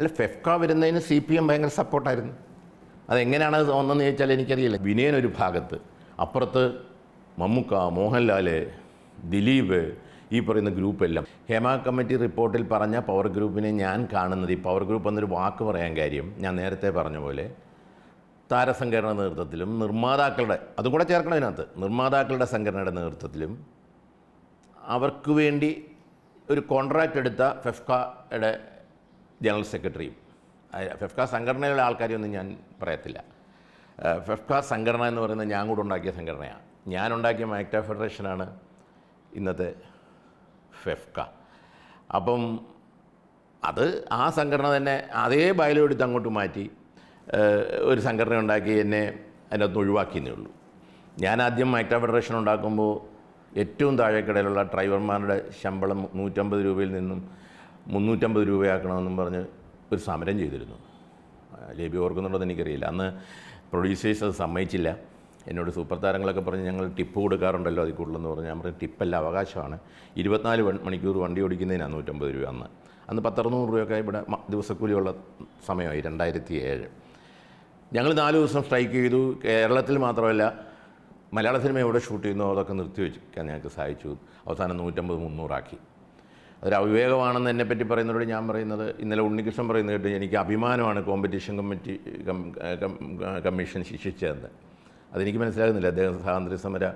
അല്ല ഫെഫ്ക വരുന്നതിന് C P M ഭയങ്കര സപ്പോർട്ടായിരുന്നു. അതെങ്ങനെയാണ് അത് ഒന്നെന്ന് ചോദിച്ചാൽ എനിക്കറിയില്ല. വിനയൻ ഒരു ഭാഗത്ത് അപ്പുറത്ത് മമ്മുക്ക മോഹൻലാൽ ദിലീപ് ഈ പറയുന്ന ഗ്രൂപ്പെല്ലാം. ഹേമ കമ്മിറ്റി റിപ്പോർട്ടിൽ പറഞ്ഞ പവർ ഗ്രൂപ്പിനെ ഞാൻ കാണുന്നത് ഈ പവർ ഗ്രൂപ്പ് എന്നൊരു വാക്ക് പറയാൻ കാര്യം ഞാൻ നേരത്തെ പറഞ്ഞ പോലെ താരസംഘടന നേതൃത്വത്തിലും നിർമ്മാതാക്കളുടെ അതും കൂടെ ചേർക്കണം ഇതിനകത്ത് നിർമ്മാതാക്കളുടെ സംഘടനയുടെ നേതൃത്വത്തിലും അവർക്ക് വേണ്ടി ഒരു കോൺട്രാക്റ്റ് എടുത്ത ഫെഫ്കയുടെ ജനറൽ സെക്രട്ടറിയും. ഫെഫ്ക സംഘടനയിലെ ആൾക്കാരെയൊന്നും ഞാൻ പറയത്തില്ല. ഫെഫ്ക സംഘടന എന്ന് പറയുന്നത് ഞാൻ കൂടെ ഉണ്ടാക്കിയ സംഘടനയാണ്. ഞാൻ ഉണ്ടാക്കിയ മാക്ട ഫെഡറേഷനാണ് ഇന്നത്തെ ഫെഫ്ക. അപ്പം അത് ആ സംഘടന തന്നെ അതേ ബയലോ എടുത്ത് അങ്ങോട്ട് മാറ്റി ഒരു സംഘടന ഉണ്ടാക്കി എന്നെ അതിനകത്ത് ഒഴിവാക്കിയെന്നേ ഉള്ളൂ. ഞാൻ ആദ്യം മൈക്ട ഫെഡറേഷൻ ഉണ്ടാക്കുമ്പോൾ ഏറ്റവും താഴെക്കിടയിലുള്ള ഡ്രൈവർമാരുടെ ശമ്പളം നൂറ്റമ്പത് രൂപയിൽ നിന്നും മുന്നൂറ്റമ്പത് രൂപയാക്കണമെന്നും പറഞ്ഞ് ഒരു സമരം ചെയ്തിരുന്നു. ലേബി ഓർക്കുന്നുള്ളത് എനിക്കറിയില്ല. അന്ന് പ്രൊഡ്യൂസേഴ്സ് അത് സമ്മതിച്ചില്ല. എന്നോട് സൂപ്പർ താരങ്ങളൊക്കെ പറഞ്ഞ് ഞങ്ങൾ ടിപ്പ് കൊടുക്കാറുണ്ടല്ലോ അതിൽ കൂടുതലെന്ന് പറഞ്ഞ്. ഞാൻ പറഞ്ഞു ടിപ്പല്ല അവകാശമാണ്. ഇരുപത്തിനാല് മണിക്കൂർ വണ്ടി ഓടിക്കുന്നതിന് നൂറ്റമ്പത് രൂപ അന്ന്. അന്ന് പത്തറുന്നൂറ് രൂപയൊക്കെ ഇവിടെ ദിവസക്കൂലിയുള്ള സമയമായി രണ്ടായിരത്തി ഏഴ് ഞങ്ങൾ നാല് ദിവസം സ്ട്രൈക്ക് ചെയ്തു. കേരളത്തിൽ മാത്രമല്ല മലയാള സിനിമ എവിടെ ഷൂട്ട് ചെയ്യുന്നോ അതൊക്കെ നിർത്തിവെക്കാൻ ഞങ്ങൾക്ക് സഹായിച്ചു അവസാനം നൂറ്റമ്പത് മുന്നൂറാക്കി. അതൊരു അവിവേകമാണെന്ന് എന്നെ പറ്റി പറയുന്നതോട് ഞാൻ പറയുന്നത് ഇന്നലെ ഉണ്ണികൃഷ്ണൻ പറയുന്നത് കേട്ട് എനിക്ക് അഭിമാനമാണ് കോമ്പറ്റീഷൻ കമ്മിറ്റി കമ്മീഷൻ ശിക്ഷിച്ചതെന്ന്. അതെനിക്ക് മനസ്സിലാകുന്നില്ല. അദ്ദേഹം സ്വാതന്ത്ര്യ സമര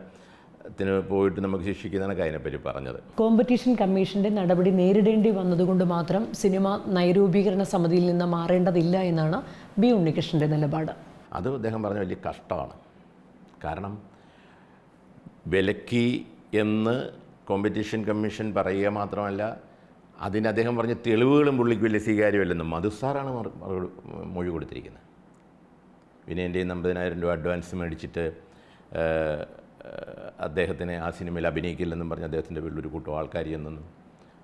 ത്തിന് പോയിട്ട് നമുക്ക് ശിക്ഷിക്കുന്നതാണ് അതിനെപ്പറ്റി പറഞ്ഞത്. കോമ്പറ്റീഷൻ കമ്മീഷന്റെ നടപടി നേരിടേണ്ടി വന്നതുകൊണ്ട് മാത്രം സിനിമ നൈരൂപീകരണ സമിതിയിൽ നിന്ന് മാറേണ്ടതില്ല എന്നാണ് ബി ഉണ്ണികൃഷ്ണന്റെ നിലപാട്. അത് അദ്ദേഹം പറഞ്ഞ വലിയ കഷ്ടമാണ്. കാരണം വിലക്കി എന്ന് കോമ്പറ്റീഷൻ കമ്മീഷൻ പറയുക മാത്രമല്ല അതിന് അദ്ദേഹം പറഞ്ഞ തെളിവുകളും പുള്ളിക്ക് വലിയ സ്വീകാര്യമല്ലെന്നും മധുസാറാണ് മൊഴി കൊടുത്തിരിക്കുന്നത്. വിനയന്റെയും അമ്പതിനായിരം രൂപ അഡ്വാൻസ് മേടിച്ചിട്ട് അദ്ദേഹത്തിനെ ആ സിനിമയിൽ അഭിനയിക്കില്ലെന്നും പറഞ്ഞ് അദ്ദേഹത്തിന്റെ വീട്ടിലൊരു കൂട്ടം ആൾക്കാർ എന്നെന്നും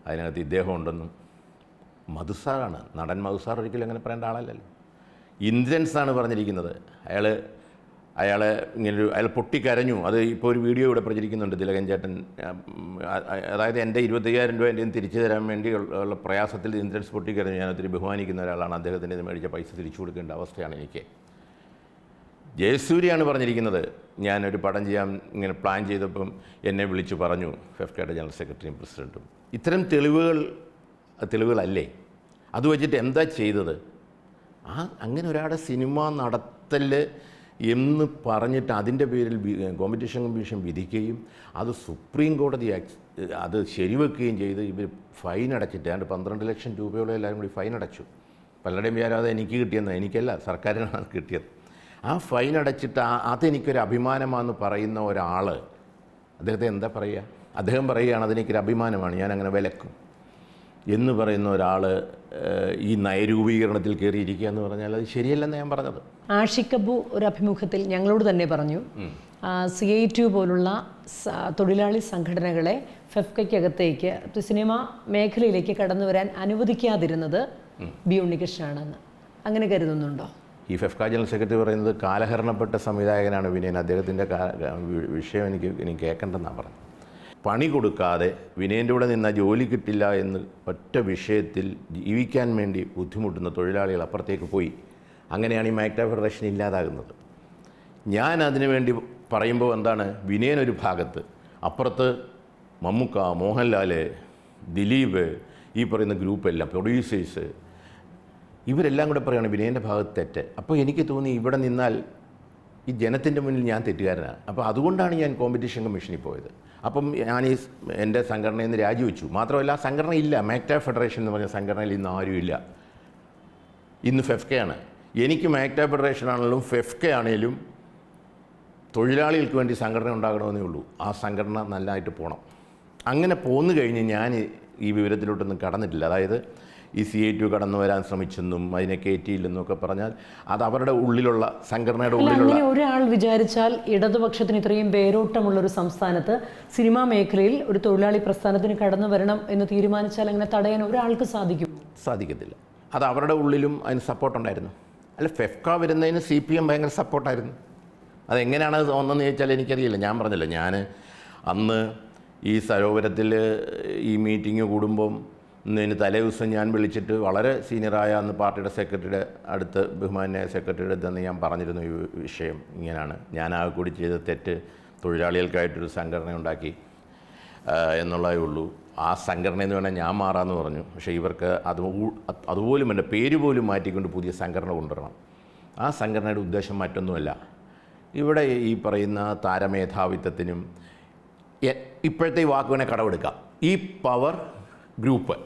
അതിനകത്ത് ഇദ്ദേഹം ഉണ്ടെന്നും. മധുസാറാണ് നടൻ മധുസാർ ഒരിക്കലും അങ്ങനെ പറയേണ്ട ആളല്ലല്ലോ. ഇന്ദ്രൻസാണ് പറഞ്ഞിരിക്കുന്നത്. അയാൾ അയാളെ ഇങ്ങനൊരു അയാൾ പൊട്ടിക്കരഞ്ഞു. അത് ഇപ്പോൾ ഒരു വീഡിയോ ഇവിടെ പ്രചരിക്കുന്നുണ്ട് തിലകൻ ചേട്ടൻ. അതായത് എന്റെ ഇരുപത്തയ്യായിരം രൂപ എന്റെ തിരിച്ചു തരാൻ വേണ്ടി ഉള്ള- പ്രയാസത്തിൽ ഇന്ദ്രൻസ് പൊട്ടിക്കരഞ്ഞു ഞാൻ ഒത്തിരി ബഹുമാനിക്കുന്ന ഒരാളാണ്. അദ്ദേഹത്തിന്റെ മേടിച്ച പൈസ തിരിച്ചു കൊടുക്കേണ്ട അവസ്ഥയാണ് എനിക്ക്. ജയസൂര്യാണ് പറഞ്ഞിരിക്കുന്നത്. ഞാനൊരു പടം ചെയ്യാൻ ഇങ്ങനെ പ്ലാൻ ചെയ്തപ്പം എന്നെ വിളിച്ചു പറഞ്ഞു ഫെഫ്കയുടെ ജനറൽ സെക്രട്ടറിയും പ്രസിഡന്റും ഇത്തരം തെളിവുകൾ തെളിവുകളല്ലേ? അത് വെച്ചിട്ട് എന്താ ചെയ്തത്? ആ അങ്ങനെ ഒരാളുടെ സിനിമ നടത്തൽ എന്ന് പറഞ്ഞിട്ട് അതിന്റെ പേരിൽ കോമ്പറ്റീഷൻ കമ്മീഷൻ വിധിക്കുകയും അത് സുപ്രീം കോടതി അത് ശരിവെക്കുകയും ചെയ്ത് ഇവർ ഫൈൻ അടച്ചിട്ട് ഏതാണ്ട് പന്ത്രണ്ട് ലക്ഷം രൂപയോളം എല്ലാവരും കൂടി ഫൈൻ അടച്ചു. പലരുടെയും വിചാരം എനിക്ക് കിട്ടിയെന്ന് എനിക്കല്ല സർക്കാരിനാണ് കിട്ടിയത്. ആ ഫൈൻ അടച്ചിട്ട് അതെനിക്കൊരു അഭിമാനമാണെന്ന് പറയുന്ന ഒരാൾ അദ്ദേഹത്തെ എന്താ പറയുക? അദ്ദേഹം പറയുകയാണ് അതെനിക്കൊരു അഭിമാനമാണ് ഞാൻ അങ്ങനെ വിലക്കും. എന്ന് പറയുന്ന ഒരാൾ ഈ നയരൂപീകരണത്തിൽ കയറിയിരിക്കുക എന്ന് പറഞ്ഞാൽ അത് ശരിയല്ലെന്ന് ഞാൻ പറഞ്ഞത്. ആഷിക്കബു ഒരു അഭിമുഖത്തിൽ ഞങ്ങളോട് തന്നെ പറഞ്ഞു സി ഐ ടു പോലുള്ള തൊഴിലാളി സംഘടനകളെ ഫെഫ്കയ്ക്കകത്തേക്ക് സിനിമ മേഖലയിലേക്ക് കടന്നു വരാൻ അനുവദിക്കാതിരുന്നത് ബി ഉണ്ണികൃഷ്ണനാണെന്ന് അങ്ങനെ കരുതുന്നുണ്ടോ? ഈ ഫെഫ്ക ജനറൽ സെക്രട്ടറി പറയുന്നത് കാലഹരണപ്പെട്ട സംവിധായകനാണ് വിനയൻ. അദ്ദേഹത്തിന്റെ വിഷയം എനിക്ക് എനിക്ക് കേൾക്കേണ്ടെന്നാണ് പറഞ്ഞത്. പണി കൊടുക്കാതെ വിനയന്റെ കൂടെ നിന്നാൽ ജോലി കിട്ടില്ല എന്ന് ഒറ്റ വിഷയത്തിൽ ജീവിക്കാൻ വേണ്ടി ബുദ്ധിമുട്ടുന്ന തൊഴിലാളികൾ അപ്പുറത്തേക്ക് പോയി. അങ്ങനെയാണ് ഈ മാക്ട ഫെഡറേഷൻ ഇല്ലാതാകുന്നത്. ഞാൻ അതിനു വേണ്ടി പറയുമ്പോൾ എന്താണ്? വിനയൻ ഒരു ഭാഗത്ത് അപ്പുറത്ത് മമ്മൂക്ക മോഹൻലാൽ ദിലീപ് ഈ പറയുന്ന ഗ്രൂപ്പെല്ലാം പ്രൊഡ്യൂസേഴ്സ് ഇവരെല്ലാം കൂടെ പറയുകയാണ് വിനയന്റെ ഭാഗത്ത് തെറ്റ്. അപ്പോൾ എനിക്ക് തോന്നി ഇവിടെ നിന്നാൽ ഈ ജനത്തിന്റെ മുന്നിൽ ഞാൻ തെറ്റുകാരനാണ്. അപ്പോൾ അതുകൊണ്ടാണ് ഞാൻ കോമ്പറ്റീഷൻ കമ്മീഷനിൽ പോയത്. അപ്പം ഞാൻ ഈ എന്റെ സംഘടനയിൽ നിന്ന് രാജിവെച്ചു. മാത്രമല്ല സംഘടന ഇല്ല. മാക്ട ഫെഡറേഷൻ എന്ന് പറഞ്ഞ സംഘടനയിൽ ഇന്ന് ആരുമില്ല ഇന്ന് ഫെഫ്കയാണ് എനിക്ക് മാക്ട ഫെഡറേഷൻ ആണെങ്കിലും ഫെഫ്കെ ആണെങ്കിലും തൊഴിലാളികൾക്ക് വേണ്ടി സംഘടന ഉണ്ടാകണമെന്നേ ഉള്ളൂ. ആ സംഘടന നല്ലതായിട്ട് പോകണം. അങ്ങനെ പോന്നു കഴിഞ്ഞ് ഞാൻ ഈ വിവരത്തിലോട്ടൊന്നും കടന്നിട്ടില്ല. അതായത് ഈ സി ഐ ടു കടന്നു വരാൻ ശ്രമിച്ചെന്നും അതിനെ കയറ്റിയില്ലെന്നും ഒക്കെ പറഞ്ഞാൽ അത് അവരുടെ ഉള്ളിലുള്ള സംഘടനയുടെ ഉള്ളിലുള്ള ഒരാൾ വിചാരിച്ചാൽ ഇടതുപക്ഷത്തിന് ഇത്രയും പേരോട്ടമുള്ള ഒരു സംസ്ഥാനത്ത് സിനിമാ മേഖലയിൽ ഒരു തൊഴിലാളി പ്രസ്ഥാനത്തിന് കടന്നു വരണം എന്ന് തീരുമാനിച്ചാൽ അങ്ങനെ തടയാൻ ഒരാൾക്ക് സാധിക്കും സാധിക്കത്തില്ല. അത് അവരുടെ ഉള്ളിലും അതിന് സപ്പോർട്ടുണ്ടായിരുന്നു. അല്ല ഫെഫ്ക വരുന്നതിന് സി പി എം ഭയങ്കര സപ്പോർട്ടായിരുന്നു. അതെങ്ങനെയാണ് അത് ഒന്നെന്ന് ചോദിച്ചാൽ എനിക്കറിയില്ല. ഞാൻ പറഞ്ഞില്ല. ഞാൻ അന്ന് ഈ സരോവരത്തിൽ ഈ മീറ്റിംഗ് കൂടുമ്പം ഇതിന് തലേ ദിവസം ഞാൻ വിളിച്ചിട്ട് വളരെ സീനിയറായ അന്ന് പാർട്ടിയുടെ സെക്രട്ടറിയുടെ അടുത്ത് ബഹുമാന്യ സെക്രട്ടറിയുടെ അടുത്ത് ഞാൻ പറഞ്ഞിരുന്നു ഈ വിഷയം ഇങ്ങനെയാണ്. ഞാൻ ആകെ കൂടി ചെയ്ത തെറ്റ് തൊഴിലാളികൾക്കായിട്ടൊരു സംഘടന ഉണ്ടാക്കി എന്നുള്ളതേ ഉള്ളൂ. ആ സംഘടന എന്ന് വേണേൽ ഞാൻ മാറാമെന്ന് പറഞ്ഞു. പക്ഷേ ഇവർക്ക് അത് അതുപോലും എന്റെ പേര് പോലും മാറ്റിക്കൊണ്ട് പുതിയ സംഘടന കൊണ്ടുവരണം. ആ സംഘടനയുടെ ഉദ്ദേശം മറ്റൊന്നുമല്ല. ഇവിടെ ഈ പറയുന്ന താരമേധാവിത്വത്തിനും ഇപ്പോഴത്തെ ഈ വാക്ക് വേണേൽ കടമെടുക്കാം. ഈ പവർ ഗ്രൂപ്പ്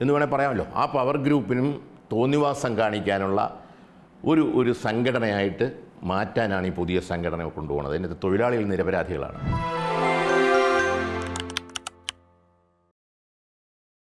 എന്ന് വേണേൽ പറയാമല്ലോ. ആ പവർ ഗ്രൂപ്പിനും തോന്നിവാസം കാണിക്കാനുള്ള ഒരു ഒരു സംഘടനയായിട്ട് മാറ്റാനാണ് ഈ പുതിയ സംഘടന കൊണ്ടുപോകുന്നത്. അതിനകത്ത് തൊഴിലാളികൾ നിരപരാധികളാണ്.